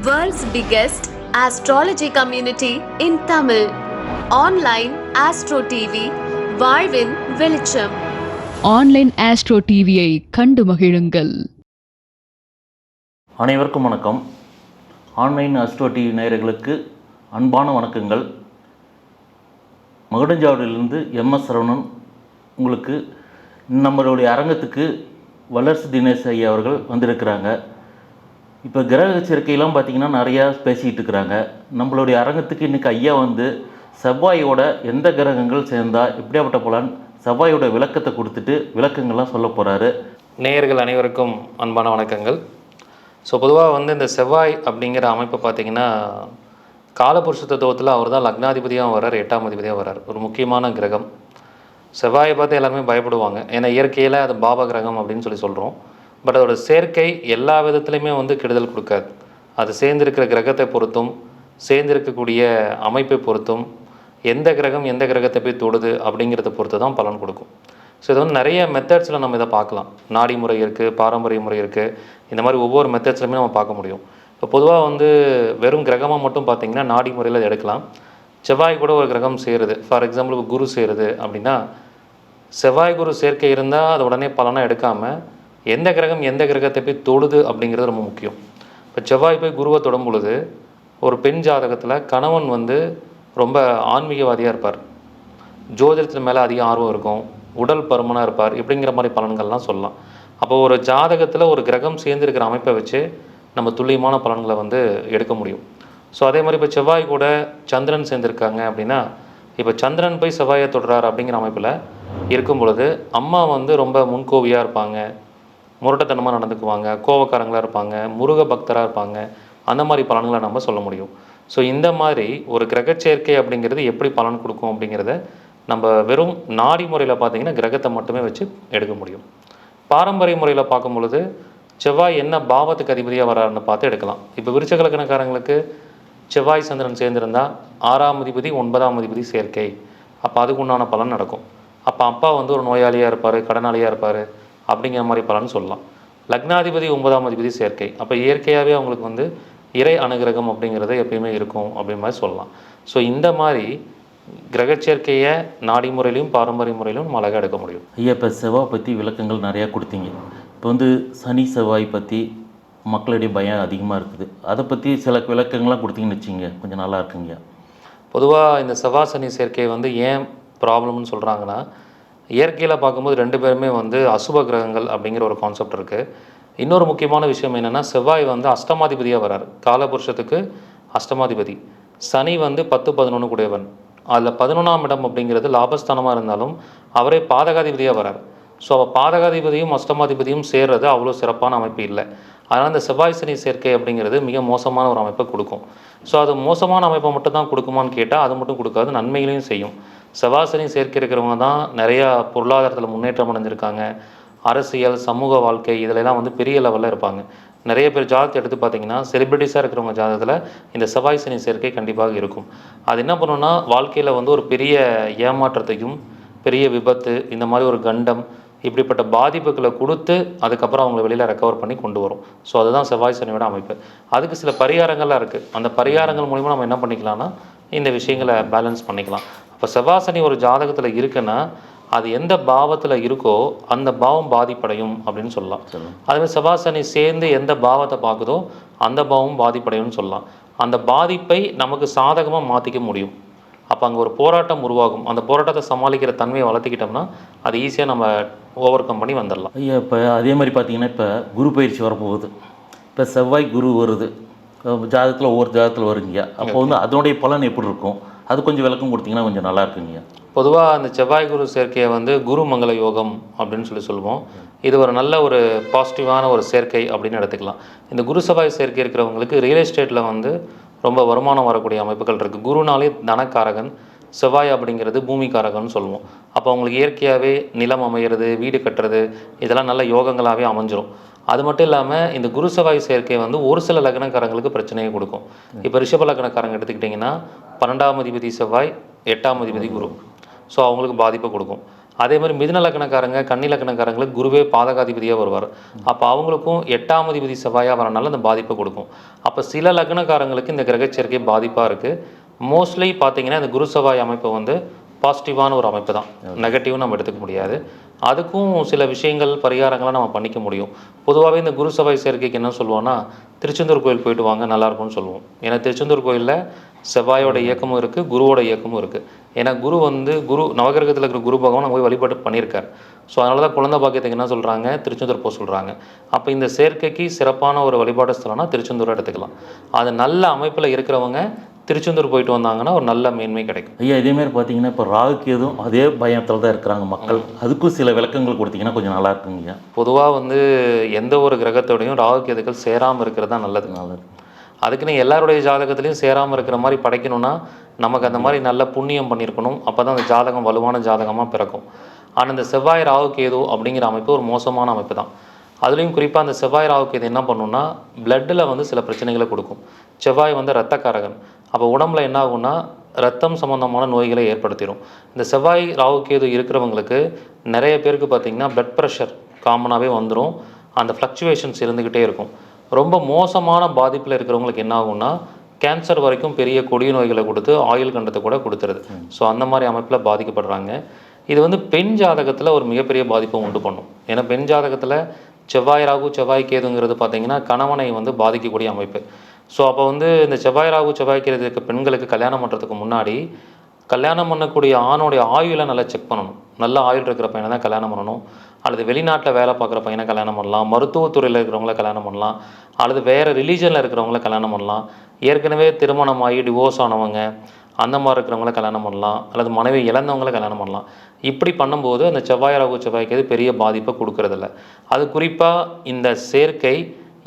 World's biggest astrology community in Tamil. Online Astro TV, வாழ்வின் வெளிச்சம். Online astro டிவியை கண்டு மகிழுங்கள். அனைவருக்கும் வணக்கம். ஆன்லைன் அஸ்ட்ரோ டிவி நேயர்களுக்கு அன்பான வணக்கங்கள். மகுடஞ்சாவடியிலிருந்து எம்எஸ் சரவணன் உங்களுக்கு நம்மளுடைய அரங்கத்துக்கு வளர்ச்சி தினேஷ் ஐயா அவர்கள் வந்திருக்கிறாங்க. இப்போ கிரக சேர்க்கையெல்லாம் பார்த்தீங்கன்னா நிறையா பேசிக்கிட்டு இருக்கிறாங்க. நம்மளுடைய அரங்கத்துக்கு இன்றைக்கி ஐயா வந்து செவ்வாயோட எந்த கிரகங்கள் சேர்ந்தா எப்படியாப்பட்ட பலன்? செவ்வாயோட விளக்கத்தை கொடுத்துட்டு விளக்கங்கள்லாம் சொல்ல போகிறாரு நேயர்கள் அனைவருக்கும் அன்பான வணக்கங்கள். ஸோ பொதுவாக வந்து இந்த செவ்வாய் அப்படிங்கிற அமைப்பை பார்த்தீங்கன்னா காலபுருஷ தத்துவத்தில் அவர் தான் லக்னாதிபதியாக வர்றார் எட்டாம் அதிபதியாக வர்றார். ஒரு முக்கியமான கிரகம். செவ்வாயை பார்த்து எல்லாருமே பயப்படுவாங்க. ஏன்னா இயற்கையில் அது பாப கிரகம் அப்படின்னு சொல்லி சொல்கிறோம் பட் அதோட சேர்க்கை எல்லா விதத்துலையுமே வந்து கெடுதல் கொடுக்காது. அது சேர்ந்திருக்கிற கிரகத்தை பொறுத்தும் சேர்ந்திருக்கக்கூடிய அமைப்பை பொறுத்தும் எந்த கிரகம் எந்த கிரகத்தை போய் தொடுது அப்படிங்கிறத பொறுத்து தான் பலன் கொடுக்கும். ஸோ இது வந்து நிறைய மெத்தட்ஸில் நம்ம இதை பார்க்கலாம். நாடி முறை இருக்குது பாரம்பரிய முறை இருக்குது இந்த மாதிரி ஒவ்வொரு மெத்தட்ஸ்லையுமே நம்ம பார்க்க முடியும். இப்போ பொதுவாக வந்து வெறும் கிரகமாக மட்டும் பார்த்திங்கன்னா நாடி முறையில் இதை எடுக்கலாம். செவ்வாய் கூட ஒரு கிரகம் சேருது. ஃபார் எக்ஸாம்பிள் குரு சேருது அப்படின்னா செவ்வாய் குரு சேர்க்கை இருந்தால் அது உடனே பலனாக எடுக்காமல் எந்த கிரகம் எந்த கிரகத்தை போய் தொழுது அப்படிங்கிறது ரொம்ப முக்கியம். இப்போ செவ்வாய் போய் குருவை தொடும் பொழுது ஒரு பெண் ஜாதகத்தில் கணவன் வந்து ரொம்ப ஆன்மீகவாதியாக இருப்பார். ஜோதிடத்தின் மேலே அதிக ஆர்வம் இருக்கும். உடல் பருமனாக இருப்பார். இப்படிங்கிற மாதிரி பலன்கள்லாம் சொல்லலாம். அப்போ ஒரு ஜாதகத்தில் ஒரு கிரகம் சேர்ந்துருக்கிற அமைப்பை வச்சு நம்ம துல்லியமான பலன்களை வந்து எடுக்க முடியும். ஸோ அதே மாதிரி இப்போ செவ்வாய் கூட சந்திரன் சேர்ந்துருக்காங்க அப்படின்னா இப்போ சந்திரன் போய் செவ்வாயை தொடுறார் அப்படிங்கிற அமைப்பில் இருக்கும் பொழுது அம்மா வந்து ரொம்ப முன்கோவியாக இருப்பாங்க. முரட்டத்தனமாக நடந்துக்குவாங்க கோவக்காரங்களாக இருப்பாங்க முருக பக்தராக இருப்பாங்க. அந்த மாதிரி பலன்களை நம்ம சொல்ல முடியும். ஸோ இந்த மாதிரி ஒரு கிரகச்சேர்க்கை அப்படிங்கிறது எப்படி பலன் கொடுக்கும் அப்படிங்கிறத நம்ம வெறும் நாடி முறையில் பார்த்தீங்கன்னா கிரகத்தை மட்டுமே வச்சு எடுக்க முடியும். பாரம்பரிய முறையில் பார்க்கும் பொழுது செவ்வாய் என்ன பாவத்துக்கு அதிபதியாக வராருன்னு பார்த்து எடுக்கலாம். இப்போ விருச்சகலக்கணக்காரங்களுக்கு செவ்வாய் சந்திரன் சேர்ந்திருந்தால் ஆறாம் அதிபதி ஒன்பதாம் அதிபதி சேர்க்கை. அப்போ அதுக்கு உண்டான பலன் நடக்கும். அப்போ அப்பா வந்து ஒரு நோயாளியாக இருப்பார் கடனாளியாக இருப்பார். அப்படிங்கிற மாதிரி பலன் சொல்லலாம். லக்னாதிபதி ஒன்பதாம் அதிபதி சேர்க்கை. அப்போ இயற்கையாகவே அவங்களுக்கு வந்து இறை அனுகிரகம் அப்படிங்கிறது எப்பயுமே இருக்கும் அப்படிங்கிற மாதிரி சொல்லலாம். ஸோ இந்த மாதிரி கிரகச்சேர்க்கையை நாடி முறையிலையும் பாரம்பரிய முறையிலும் நம்ம அழகாக எடுக்க முடியும். ஐயா இப்போ செவ்வாய் பற்றி விளக்கங்கள் நிறையா கொடுத்தீங்க. இப்போ வந்து சனி செவ்வாய் பற்றி மக்களிடையே பயம் அதிகமாக இருக்குது. அதை பற்றி சில விளக்கங்கள்லாம் கொடுத்தீங்கன்னு வச்சிங்க கொஞ்சம் நல்லா இருக்குங்க பொதுவாக இந்த செவ்வாய் சனி சேர்க்கை வந்து ஏன் ப்ராப்ளம்னு சொல்கிறாங்கன்னா இயற்கையில் பார்க்கும்போது ரெண்டு பேருமே வந்து அசுப கிரகங்கள் அப்படிங்கிற ஒரு கான்செப்ட் இருக்குது இன்னொரு முக்கியமான விஷயம் என்னென்னா செவ்வாய் வந்து அஷ்டமாதிபதியாக வரார். காலபுருஷத்துக்கு அஷ்டமாதிபதி. சனி வந்து பத்து பதினொன்று கூடியவன். அதில் பதினொன்றாம் இடம் அப்படிங்கிறது லாபஸ்தானமாக இருந்தாலும் அவரே பாதகாதிபதியாக வரார். ஸோ அவள் பாதகாதிபதியும் அஷ்டமாதிபதியும் சேர்றது அவ்வளோ சிறப்பான அமைப்பு இல்லை. அதனால் இந்த செவ்வாய் சனி சேர்க்கை அப்படிங்கிறது மிக மோசமான ஒரு அமைப்பை கொடுக்கும். ஸோ அது மோசமான அமைப்பை மட்டும் தான் கொடுக்குமான்னு கேட்டால் அது மட்டும் கொடுக்காது நன்மைகளையும் செய்யும். செவ்வாய் சனி சேர்க்கை இருக்கிறவங்க தான் நிறையா பொருளாதாரத்தில் முன்னேற்றம் அடைஞ்சிருக்காங்க. அரசியல் சமூக வாழ்க்கை இதிலெல்லாம் வந்து பெரிய லெவலில் இருப்பாங்க. நிறைய பேர் ஜாதகத்தை எடுத்து பார்த்தீங்கன்னா செலிபிரிட்டிஸாக இருக்கிறவங்க ஜாதகத்தில் இந்த செவ்வாய் சனி சேர்க்கை கண்டிப்பாக இருக்கும். அது என்ன பண்ணுன்னா வாழ்க்கையில் வந்து ஒரு பெரிய ஏமாற்றத்தையும் பெரிய விபத்து இந்த மாதிரி ஒரு கண்டம் இப்படிப்பட்ட பாதிப்புகளை கொடுத்து அதுக்கப்புறம் அவங்களை வெளியில் ரெக்கவர் பண்ணி கொண்டு வரும். ஸோ அதுதான் செவ்வாய் சனியோட அமைப்பு. அதுக்கு சில பரிகாரங்கள்லாம் இருக்குது அந்த பரிகாரங்கள் மூலிமா நம்ம என்ன பண்ணிக்கலாம்னா இந்த விஷயங்களை பேலன்ஸ் பண்ணிக்கலாம். அப்போ செவ்வாய் சனி ஒரு ஜாதகத்தில் இருக்குன்னா அது எந்த பாவத்தில் இருக்கோ அந்த பாவம் பாதிப்படையும் அப்படின்னு சொல்லலாம். அதுமாதிரி செவ்வாய் சனி சேர்ந்து எந்த பாவத்தை பார்க்குதோ அந்த பாவம் பாதிப்படையும்னு சொல்லலாம். அந்த பாதிப்பை நமக்கு சாதகமாக மாற்றிக்க முடியும். அப்போ அங்கே ஒரு போராட்டம் உருவாகும். அந்த போராட்டத்தை சமாளிக்கிற தன்மையை வளர்த்திக்கிட்டோம்னா அது ஈஸியாக நம்ம ஓவர் கம் பண்ணி வந்துடலாம். ஐயா இப்போ அதே மாதிரி பார்த்தீங்கன்னா இப்போ குரு பயிற்சி வரப்போகுது. இப்போ செவ்வாய் குரு வருது. ஜாதகத்தில் ஒவ்வொரு ஜாதகத்தில் வருங்க. அப்போ வந்து அதனுடைய பலன் எப்படி இருக்கும்? அது கொஞ்சம் விளக்கம் கொடுத்தீங்கன்னா கொஞ்சம் நல்லா இருக்குங்க. பொதுவாக அந்த செவ்வாய் குரு சேர்க்கையை வந்து குரு மங்கள யோகம் அப்படின்னு சொல்லி சொல்லுவோம். இது ஒரு நல்ல ஒரு பாசிட்டிவான ஒரு சேர்க்கை அப்படின்னு எடுத்துக்கலாம். இந்த குரு செவ்வாய் சேர்க்கை இருக்கிறவங்களுக்கு ரியல் எஸ்டேட்டில் வந்து ரொம்ப வருமானம் வரக்கூடிய அமைப்புகள் இருக்குது குருனாலே தனக்காரகன் செவ்வாய் அப்படிங்கிறது பூமிக்காரகம்னு சொல்லுவோம். அப்போ அவங்களுக்கு இயற்கையாகவே நிலம் அமையிறது வீடு கட்டுறது இதெல்லாம் நல்ல யோகங்களாகவே அமைஞ்சிரும். அது மட்டும் இல்லாமல் இந்த குரு செவ்வாய் சேர்க்கை வந்து ஒரு சில லக்னக்காரங்களுக்கு பிரச்சனையை கொடுக்கும். இப்போ ரிஷப லக்னக்காரங்க எடுத்துக்கிட்டிங்கன்னா பன்னெண்டாம் அதிபதி செவ்வாய் எட்டாம் அதிபதி குரு. ஸோ அவங்களுக்கு பாதிப்பை கொடுக்கும். அதே மாதிரி மிதுன லக்னக்காரங்க கன்னி லக்னக்காரங்களுக்கு குருவே பாதகாதிபதியாக வருவார். அப்போ அவங்களுக்கும் எட்டாம் அதிபதி செவ்வாயாக வரனால அந்த பாதிப்பை கொடுக்கும். அப்போ சில லக்னக்காரங்களுக்கு இந்த கிரகச்சேர்க்கை பாதிப்பாக இருக்குது மோஸ்ட்லி பார்த்தீங்கன்னா இந்த குரு செவ்வாய் அமைப்பு வந்து பாசிட்டிவான ஒரு அமைப்பு தான். நெகட்டிவ்னு நம்ம எடுத்துக்க முடியாது. அதுக்கும் சில விஷயங்கள் பரிகாரங்களை நம்ம பண்ணிக்க முடியும். பொதுவாகவே இந்த குரு செவ்வாய் சேர்க்கைக்கு என்ன சொல்லுவோம்னா திருச்செந்தூர் கோயில் போயிட்டு வாங்க நல்லா இருக்கும்னு சொல்லுவோம். ஏன்னா திருச்செந்தூர் கோயிலில் செவ்வாயோட இயக்கமும் இருக்குது குருவோட இயக்கமும் இருக்குது ஏன்னா குரு வந்து குரு நவகிரகத்தில் இருக்கிற குரு பகவான் போய் வழிபாடு பண்ணியிருக்கார். ஸோ அதனால தான் குழந்தை பாக்கியத்துக்கு என்ன சொல்கிறாங்க திருச்செந்தூர் போக சொல்கிறாங்க அப்போ இந்த சேர்க்கைக்கு சிறப்பான ஒரு வழிபாடு ஸ்தலம்னா திருச்செந்தூர் எடுத்துக்கலாம். அது நல்ல அமைப்பில் இருக்கிறவங்க திருச்செந்தூர் போயிட்டு வந்தாங்கன்னா ஒரு நல்ல மேன்மை கிடைக்கும். ஐயா இதேமாரி பார்த்தீங்கன்னா இப்போ ராகுக்கு எதுவும் அதே பயத்தில் தான் இருக்கிறாங்க மக்கள். அதுக்கும் சில விளக்கங்கள் கொடுத்தீங்கன்னா கொஞ்சம் நல்லா இருக்குங்க ஐயா. பொதுவாக வந்து எந்த ஒரு கிரகத்தோடையும் ராகு கேதுக்கள் சேராமல் இருக்கிறது தான் நல்லது நல்லது அதுக்குன்னு எல்லாருடைய ஜாதகத்துலையும் சேராமல் இருக்கிற மாதிரி படைக்கணும்னா நமக்கு அந்த மாதிரி நல்ல புண்ணியம் பண்ணியிருக்கணும். அப்போ தான் அந்த ஜாதகம் வலுவான ஜாதகமாக பிறக்கும். ஆனால் இந்த செவ்வாய் ராகு கேது அப்படிங்கிற அமைப்பு ஒரு மோசமான அமைப்பு தான் அதுலேயும் குறிப்பாக அந்த செவ்வாய் ராகு கேது என்ன பண்ணுன்னா பிளட்டில் வந்து சில பிரச்சனைகளை கொடுக்கும். செவ்வாய் வந்து இரத்தக்காரகன். அப்போ உடம்புல என்ன ஆகும்னா ரத்தம் சம்மந்தமான நோய்களை ஏற்படுத்திடும் இந்த செவ்வாய் ராகு கேது இருக்கிறவங்களுக்கு நிறைய பேருக்கு பார்த்திங்கன்னா பிளட் ப்ரெஷர் காமனாகவே வந்துடும் அந்த ஃப்ளக்சுவேஷன்ஸ் இருந்துக்கிட்டே இருக்கும். ரொம்ப மோசமான பாதிப்பில் இருக்கிறவங்களுக்கு என்ன ஆகும்னா கேன்சர் வரைக்கும் பெரிய கொடிய நோய்களை கொடுத்து ஆயுள் கண்டத்தை கூட கொடுத்துருது. ஸோ அந்த மாதிரி அமைப்பில் பாதிக்கப்படுறாங்க. இது வந்து பெண் ஜாதகத்தில் ஒரு மிகப்பெரிய பாதிப்பை உண்டு பண்ணும். ஏன்னா பெண் ஜாதகத்தில் செவ்வாய் ராகு செவ்வாய் கேதுங்கிறது பார்த்தீங்கன்னா கணவனை வந்து பாதிக்கக்கூடிய அமைப்பு. ஸோ அப்போ வந்து இந்த செவ்வாய் ராகு செவ்வாய் கேதுக்கு பெண்களுக்கு கல்யாணம் பண்ணுறதுக்கு முன்னாடி கல்யாணம் பண்ணக்கூடிய ஆணுடைய ஆயுளை நல்லா செக் பண்ணணும். நல்ல ஆயுள் இருக்கிற பையனை தான் கல்யாணம் பண்ணணும். அல்லது வெளிநாட்டில் வேலை பார்க்குற பையனை கல்யாணம் பண்ணலாம். மருத்துவத்துறையில் இருக்கிறவங்கள கல்யாணம் பண்ணலாம். அல்லது வேறு ரிலீஜனில் இருக்கிறவங்கள கல்யாணம் பண்ணலாம். ஏற்கனவே திருமணமாகி டிவோர்ஸ் ஆனவங்க அந்த மாதிரி இருக்கிறவங்கள கல்யாணம் பண்ணலாம் அல்லது மனைவி இழந்தவங்கள கல்யாணம் பண்ணலாம். இப்படி பண்ணும்போது அந்த செவ்வாய் ராகு செவ்வாய்க்கு எது பெரிய பாதிப்பை கொடுக்கறதில்ல. அது குறிப்பாக இந்த சேர்க்கை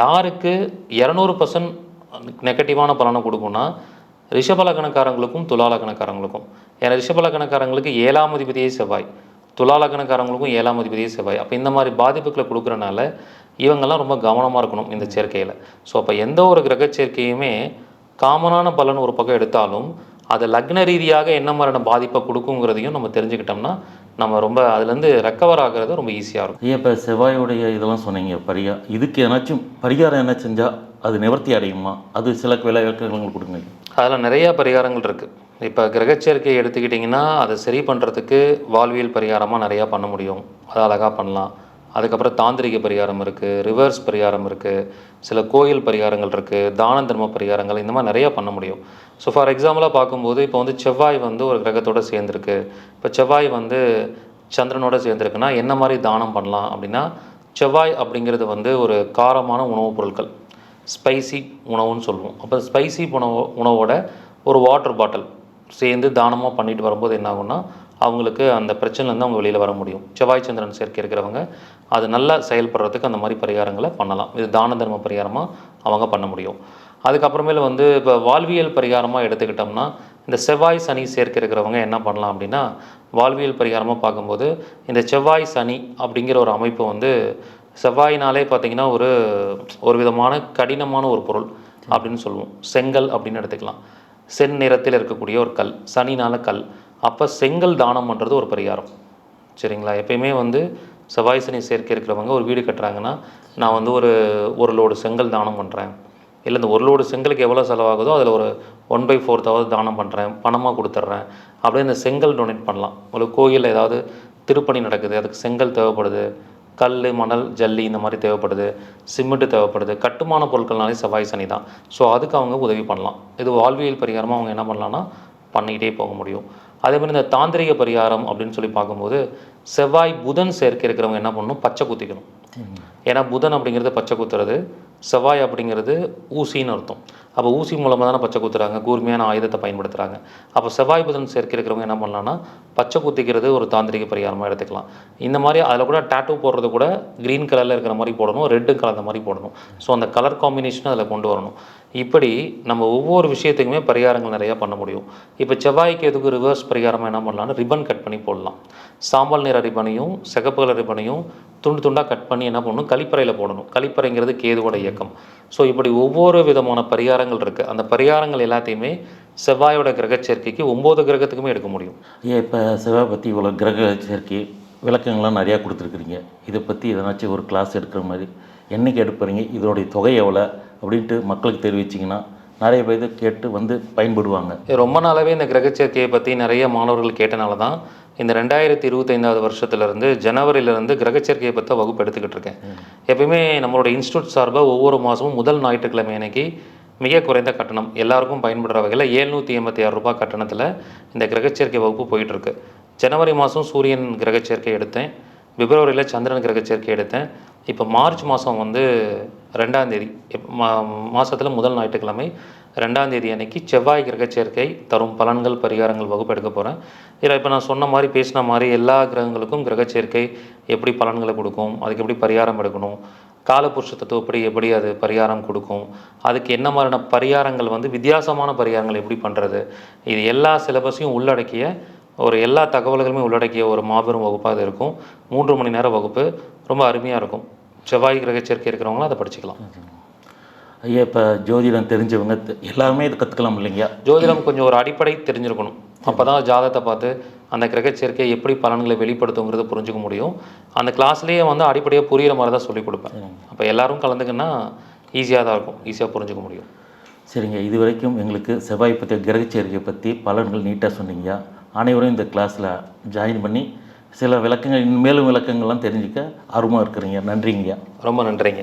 யாருக்கு இரநூறு பர்சன்ட் நெகட்டிவான பலனை கொடுக்கும்னா ரிஷபலக்கணக்காரங்களுக்கும் துலாலக்கணக்காரங்களுக்கும். ஏன்னா ரிஷபலக்கணக்காரங்களுக்கு ஏழாம் அதிபதியே செவ்வாய். துலாலக்கணக்காரங்களுக்கும் ஏழாம் அதிபதியே செவ்வாய். அப்போ இந்த மாதிரி பாதிப்புகளை கொடுக்குறனால இவங்கெல்லாம் ரொம்ப கவனமாக இருக்கணும் இந்த சேர்க்கையில். ஸோ அப்போ எந்த ஒரு கிரக சேர்க்கையுமே காமனான பலன் ஒரு பக்கம் எடுத்தாலும் அது லக்ன ரீதியாக என்ன மாதிரியான பாதிப்பை கொடுக்குங்கிறதையும் நம்ம தெரிஞ்சுக்கிட்டோம்னா நம்ம ரொம்ப அதுலேருந்து ரெக்கவர் ஆகிறது ரொம்ப ஈஸியாக இருக்கும். ஐயா இப்போ செவ்வாயுடைய இதெல்லாம் சொன்னீங்க பரிகா இதுக்கு ஏதாச்சும் பரிகாரம் என்ன செஞ்சால் அது நிவர்த்தி அடையுமா? அது சில விளக்கங்கள் கொடுங்க. அதில் நிறையா பரிகாரங்கள் இருக்குது இப்போ கிரகச்சேர்க்கையை எடுத்துக்கிட்டிங்கன்னா அதை சரி பண்ணுறதுக்கு வாழ்வியல் பரிகாரமாக நிறையா பண்ண முடியும். அதை அழகாக பண்ணலாம். அதுக்கப்புறம் தாந்திரிக பரிகாரம் இருக்குது ரிவர்ஸ் பரிகாரம் இருக்குது சில கோயில் பரிகாரங்கள் இருக்குது தான தர்ம பரிகாரங்கள் இந்த மாதிரி நிறையா பண்ண முடியும். ஸோ ஃபார் எக்ஸாம்பிளாக பார்க்கும்போது இப்போ வந்து செவ்வாய் வந்து ஒரு கிரகத்தோட சேர்ந்துருக்கு. இப்போ செவ்வாய் வந்து சந்திரனோட சேர்ந்துருக்குன்னா என்ன மாதிரி தானம் பண்ணலாம் அப்படின்னா செவ்வாய் அப்படிங்கிறது வந்து ஒரு காரமான உணவுப் பொருட்கள். ஸ்பைசி உணவுன்னு சொல்லுவோம். அப்போ ஸ்பைசி உணவு உணவோட ஒரு வாட்டர் பாட்டில் சேர்ந்து தானமாக பண்ணிட்டு வரும்போது என்ன ஆகும்னா அவங்களுக்கு அந்த பிரச்சனைலேருந்து அவங்க வெளியில் வர முடியும். செவ்வாய் சந்திரன் சேர்க்கை இருக்கிறவங்க அது நல்லா செயல்படுறதுக்கு அந்த மாதிரி பரிகாரங்களை பண்ணலாம். இது தான தர்ம பரிகாரமாக அவங்க பண்ண முடியும். அதுக்கப்புறமேல வந்து இப்போ வாழ்வியல் பரிகாரமாக எடுத்துக்கிட்டோம்னா இந்த செவ்வாய் சனி சேர்க்கை இருக்கிறவங்க என்ன பண்ணலாம் அப்படின்னா வாழ்வியல் பரிகாரமாக பார்க்கும்போது இந்த செவ்வாய் சனி அப்படிங்கிற ஒரு அமைப்பு வந்து செவ்வாயினாலே பார்த்தீங்கன்னா ஒரு ஒரு விதமான கடினமான ஒரு பொருள் அப்படின்னு சொல்லுவோம். செங்கல் அப்படின்னு எடுத்துக்கலாம். செந் நிறத்தில் இருக்கக்கூடிய ஒரு கல் சனினால கல். அப்போ செங்கல் தானம் பண்ணுறது ஒரு பரிகாரம். சரிங்களா? எப்பயுமே வந்து செவ்வாய் சனி சேர்க்கை இருக்கிறவங்க ஒரு வீடு கட்டுறாங்கன்னா நான் வந்து ஒரு ஒரு லோடு செங்கல் தானம் பண்ணுறேன் இல்லை இந்த ஒரு லோடு செங்கலுக்கு எவ்வளோ செலவாகுதோ அதில் ஒரு ஒன் பை ஃபோர்த்தாவது தானம் பண்ணுறேன் பணமாக கொடுத்துட்றேன். அப்படியே இந்த செங்கல் டொனேட் பண்ணலாம். ஒரு கோயிலில் ஏதாவது திருப்பணி நடக்குது அதுக்கு செங்கல் தேவைப்படுது கல் மணல் ஜல்லி இந்த மாதிரி தேவைப்படுது சிமெண்ட்டு தேவைப்படுது கட்டுமான பொருட்கள்னாலே செவ்வாய் சனி தான். ஸோ அதுக்கு அவங்க உதவி பண்ணலாம். இது வாழ்வியல் பரிகாரமாக அவங்க என்ன பண்ணலாம்னா பண்ணிக்கிட்டே போக முடியும். அதே மாதிரி இந்த தாந்திரிக பரிகாரம் அப்படின்னு சொல்லி பார்க்கும்போது செவ்வாய் புதன் சேர்க்கை இருக்கிறவங்க என்ன பண்ணணும்? பச்சை குத்திக்கணும். ஏன்னா புதன் அப்படிங்கிறது பச்சை குத்துறது. செவ்வாய் அப்படிங்கிறது ஊசின்னு அர்த்தம். அப்போ ஊசி மூலமாக தானே பச்சை குத்துறாங்க? கூர்மையான ஆயுதத்தை பயன்படுத்துகிறாங்க அப்போ செவ்வாய் புதன் சேர்க்கை இருக்கிறவங்க என்ன பண்ணலாம்னா பச்சை குத்திக்கிறது ஒரு தாந்திரிக பரிகாரமாக எடுத்துக்கலாம். இந்த மாதிரி அதில் கூட டேட்டூ போடுறது கூட க்ரீன் கலரில் இருக்கிற மாதிரி போடணும் ரெட்டு கலந்த மாதிரி போடணும். ஸோ அந்த கலர் காம்பினேஷனை அதில் கொண்டு வரணும். இப்படி நம்ம ஒவ்வொரு விஷயத்துக்குமே பரிகாரங்கள் நிறையா பண்ண முடியும். இப்போ செவ்வாய்க்கு எதுக்கு ரிவர்ஸ் பரிகாரமாக என்ன பண்ணலாம்னு ரிப்பன் கட் பண்ணி போடலாம். சாம்பல் நிற ரிப்பனையும் சிகப்பு கலர் ரிப்பனையும் துண்டு துண்டாக கட் பண்ணி என்ன பண்ணணும்? கழிப்பறையில் போடணும். கழிப்பறைங்கிறது கேதுவோட இயக்கம். ஸோ இப்படி ஒவ்வொரு விதமான பரிகாரங்கள் இருக்குது அந்த பரிகாரங்கள் எல்லாத்தையுமே செவ்வாயோட கிரக சேர்க்கைக்கு ஒம்பது கிரகத்துக்குமே எடுக்க முடியும். ஐயா இப்போ செவ்வாய் பற்றி இவ்வளோ கிரக சேர்க்கை விளக்கங்கள்லாம் நிறையா கொடுத்துருக்குறீங்க. இதை பற்றி எதனாச்சும் ஒரு கிளாஸ் எடுக்கிற மாதிரி என்னைக்கு எடுப்புறீங்க இதோடைய தொகை எவ்வளோ அப்படின்ட்டு மக்களுக்கு தெரிவிச்சிங்கன்னா நிறைய பேர் கேட்டு வந்து பயன்படுவாங்க. ரொம்ப நாளாகவே இந்த கிரக சேர்க்கையை பற்றி நிறைய மாணவர்கள் கேட்டனால தான் இந்த ரெண்டாயிரத்தி இருபத்தைந்தாவது வருஷத்துலேருந்து ஜனவரியிலேருந்து கிரக சேர்க்கையை பற்றி வகுப்பு எடுத்துக்கிட்டு இருக்கேன். எப்பயுமே நம்மளோட இன்ஸ்டியூட் சார்பாக ஒவ்வொரு மாதமும் முதல் ஞாயிற்றுக்கிழமை அன்னைக்கு மிக குறைந்த கட்டணம். எல்லாருக்கும் பயன்படுற வகையில் ஏழ்நூற்றி எண்பத்தி ஆறு ரூபாய் கட்டணத்தில் இந்த கிரகச்சேர்க்கை வகுப்பு போயிட்டுருக்கு. ஜனவரி மாதம் சூரியன் கிரகச்சேர்க்கை எடுத்தேன். பிப்ரவரியில் சந்திரன் கிரகச்சேர்க்கை எடுத்தேன். இப்போ மார்ச் மாதம் வந்து ரெண்டாந்தேதி மா மாதத்தில் முதல் ஞாயிற்றுக்கிழமை ரெண்டாந்தேதி அன்னைக்கு செவ்வாய் கிரகச்சேர்க்கை தரும் பலன்கள் பரிகாரங்கள் வகுப்பு எடுக்க போகிறேன் இதில் இப்போ நான் சொன்ன மாதிரி பேசின மாதிரி எல்லா கிரகங்களுக்கும் கிரகச்சேர்க்கை எப்படி பலன்களை கொடுக்கும் அதுக்கு எப்படி பரிகாரம் எடுக்கணும் காலபுருஷ தத்துவப்படி எப்படி அது பரிகாரம் கொடுக்கும்? அதுக்கு என்ன மாதிரியான பரிகாரங்கள் வந்து வித்தியாசமான பரிகாரங்கள் எப்படி பண்ணுறது இது எல்லா சிலபஸையும் உள்ளடக்கிய ஒரு எல்லா தகவல்களுமே உள்ளடக்கிய ஒரு மாபெரும் வகுப்பாக அது இருக்கும். மூன்று மணி நேர வகுப்பு. ரொம்ப அருமையாக இருக்கும். செவ்வாய் கிரக சேர்க்கை இருக்கிறவங்களும் அதை படிச்சுக்கலாம். ஐயா இப்போ ஜோதிடம் தெரிஞ்சவங்க எல்லாருமே இது கற்றுக்கலாம் இல்லைங்கய்யா? ஜோதிடம் கொஞ்சம் ஒரு அடிப்படை தெரிஞ்சிருக்கணும். அப்போ தான் ஜாதகத்தை பார்த்து அந்த கிரக சேர்க்கை எப்படி பலன்களை வெளிப்படுத்துங்கிறது புரிஞ்சுக்க முடியும். அந்த கிளாஸ்லேயே வந்து அடிப்படையாக புரிகிற மாதிரி தான் சொல்லிக் கொடுப்பேன். அப்போ எல்லாரும் கலந்துக்குன்னா ஈஸியாக தான் இருக்கும். ஈஸியாக புரிஞ்சுக்க முடியும். சரிங்க. இது வரைக்கும் எங்களுக்கு செவ்வாய் பற்றி கிரக சேர்க்கை பற்றி பலன்கள் நீட்டாக சொன்னீங்க. அனைவரும் இந்த கிளாஸில் ஜாயின் பண்ணி சில விளக்கங்கள் மேலும் விளக்கங்கள்லாம் தெரிஞ்சுக்க ஆர்வமாக இருக்கிறீங்க. நன்றிங்கய்யா ரொம்ப நன்றிங்க.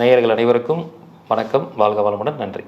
நேயர்கள் அனைவருக்கும் வணக்கம். வாழ்க வளமுடன். நன்றி.